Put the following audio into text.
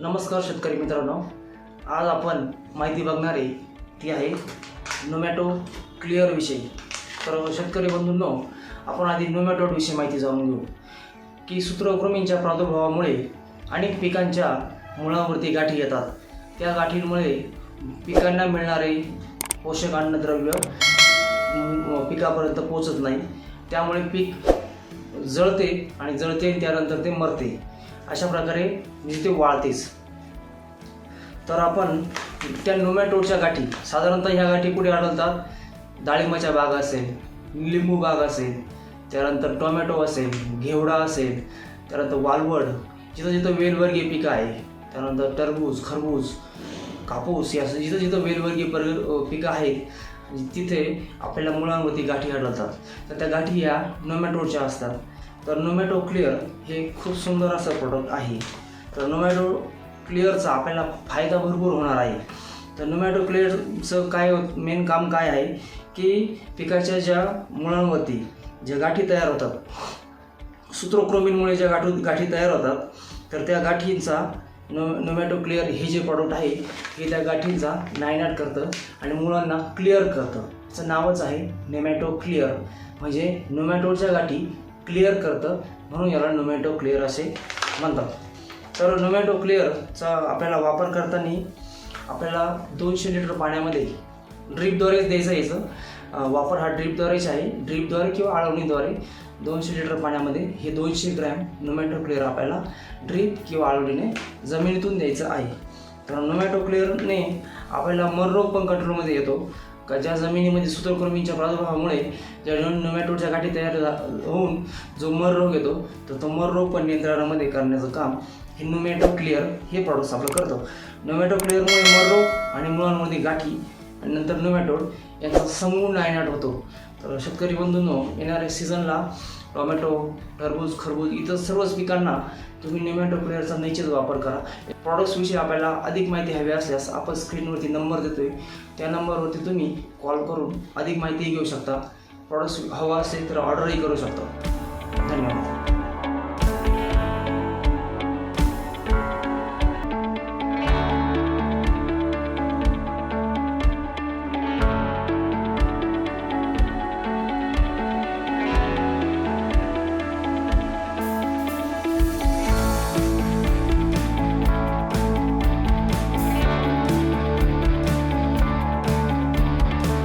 नमस्कार शेतकरी मित्रांनो. आज आपण माहिती बघणार आहे ती आहे नोमॅटो क्लिअर विषयी. तर शेतकरी बंधूंनो आपण आधी नोमॅटोविषयी माहिती जाणून घेऊ. की सूत्रकृमींच्या प्रादुर्भावामुळे अनेक पिकांच्या मुळावरती गाठी येतात. त्या गाठींमुळे पिकांना मिळणारे पोषक अन्नद्रव्य पिकापर्यंत पोचत नाही. त्यामुळे पीक जळते आणि जळते आणि त्यानंतर ते मरते. अशा प्रकारे म्हणजे ते वाळतेच तर आपण त्या नोमॅटोडच्या गाठी साधारणतः ह्या गाठी कुठे आढळतात? डाळिंबाच्या बाग असेल लिंबू बाग असेल त्यानंतर टोमॅटो असेल घेवडा असेल त्यानंतर वालवड जिथं जिथं वेलवर्गीय पिकं आहे त्यानंतर टरबूज खरबूज कापूस या जिथं जिथं वेलवर्गीय पर पिकं आहेत तिथे आपल्याला मुळांवरती गाठी आढळतात. तर त्या गाठी या नोमॅटोडच्या असतात. तर नोमॅटो क्लिअर हे खूप सुंदर असं प्रोडक्ट आहे. तर नोमॅटो क्लिअरचा आपल्याला फायदा भरपूर होणार आहे. तर नोमॅटो क्लिअरचं काय मेन काम काय आहे की पिकाच्या ज्या मुळांवरती ज्या गाठी तयार होतात सूत्रोक्रोमीनमुळे ज्या गाठी गाठी तयार होतात तर त्या गाठींचा नो नोमॅटो क्लिअर हे जे प्रॉडक्ट आहे हे त्या गाठींचा नायनाट करतं आणि मुळांना क्लिअर करतं. त्याचं नावच आहे नेमॅटो क्लिअर म्हणजे नोमॅटोच्या गाठी क्लिअर करतं. म्हणून याला नोमॅटो क्लिअर असे म्हणतात. तर नोमॅटो क्लिअरचा आपल्याला वापर करताना आपल्याला दोनशे लिटर पाण्यामध्ये ड्रीपद्वारेच द्यायचं यायचं वापर हा ड्रीपद्वारेच आहे. ड्रीपद्वारे किंवा आळवणीद्वारे दोनशे लिटर पाण्यामध्ये हे दोनशे ग्रॅम नोमॅटो क्लिअर आपल्याला ड्रीप किंवा आळवणीने जमिनीतून द्यायचं आहे. तर नोमॅटो क्लिअरने आपल्याला मनरोग पण कंट्रोलमध्ये येतो. का ज्या जमिनीमध्ये सूत्रकृमींच्या प्रादुर्भावामुळे ज्या नो- नोमॅटोच्या गाठी तयार होऊन जो मर रोग येतो तर तो मर रोग पण नियंत्रणामध्ये करण्याचं काम हे नोमॅटो क्लिअर हे प्रॉडक्ट्स आपलं करतो. नोमॅटो क्लिअरमुळे मर रोग आणि मुळांमध्ये गाठी आणि नंतर नोमॅटोड यांचा समूळ नायनाट होतो. तर शेतकरी बंधूंनो येणाऱ्या सीझनला टोमॅटो टरबूज खरबूज इतर सर्वच पिकांना तुम्ही नेमॅटो प्लेअरचा निश्चित वापर करा. प्रॉडक्ट्सविषयी आपल्याला अधिक माहिती हवी असल्यास आपण स्क्रीनवरती नंबर देतोय. त्या नंबरवरती तुम्ही कॉल करून अधिक माहितीही घेऊ शकता. प्रॉडक्ट्स हवा असेल तर ऑर्डरही करू शकता. धन्यवाद.